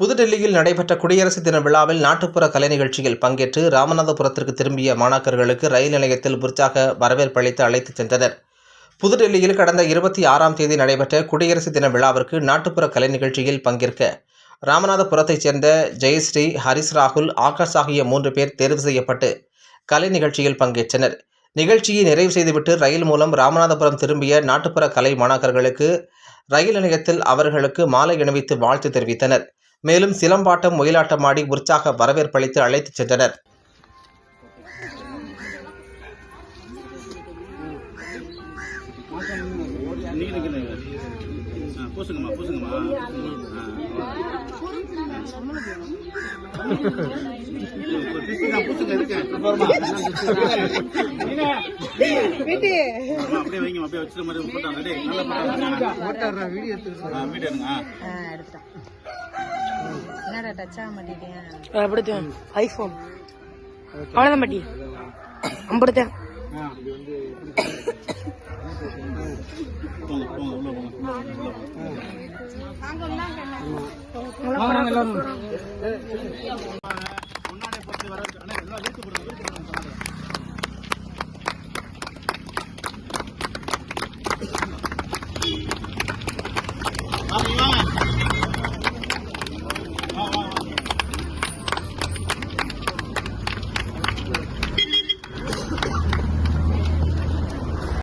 புதுடெல்லியில் நடைபெற்ற குடியரசு தின விழாவில் நாட்டுப்புற கலை நிகழ்ச்சியில் பங்கேற்று ராமநாதபுரத்திற்கு திரும்பிய மாணாக்கர்களுக்கு ரயில் நிலையத்தில் உற்சாக வரவேற்பளித்து அழைத்துச் சென்றனர். புதுடெல்லியில் கடந்த இருபத்தி ஆறாம் தேதி நடைபெற்ற குடியரசு தின விழாவிற்கு நாட்டுப்புற கலை நிகழ்ச்சியில் பங்கேற்க ராமநாதபுரத்தைச் சேர்ந்த ஜெயஸ்ரீ ஹரிஸ் ராகுல் ஆகாஷ் ஆகிய மூன்று பேர் தேர்வு செய்யப்பட்டு கலை நிகழ்ச்சியில் பங்கேற்றனர். நிகழ்ச்சியை நிறைவு செய்துவிட்டு ரயில் மூலம் ராமநாதபுரம் திரும்பிய நாட்டுப்புற கலை மாணாக்கர்களுக்கு ரயில் நிலையத்தில் அவர்களுக்கு மாலை அணிவித்து வாழ்த்து தெரிவித்தனர். மேலும் சிலம்பாட்டம் ஒயிலாட்டம் ஆடி உற்சாக வரவேற்பளித்து அழைத்துச் சென்றனர். நீங்க நிக்கிறீங்க ஆ, பூசுங்கம்மா பூசுங்கம்மா ஆ. பூசுங்க இருக்கேன் அப்படியே வைங்க அப்படியே வச்சுட்டு மாதிரி போட்டாங்க டேய், நல்லா போட்டாங்க வீடியோ எடுங்க என்னடா டச் ஆக மாட்டேங்க அப்படித்தான். ஐஃபோன் அவ்வளோதான் பாட்டி. போங்க முன்னாடியே போட்டு வர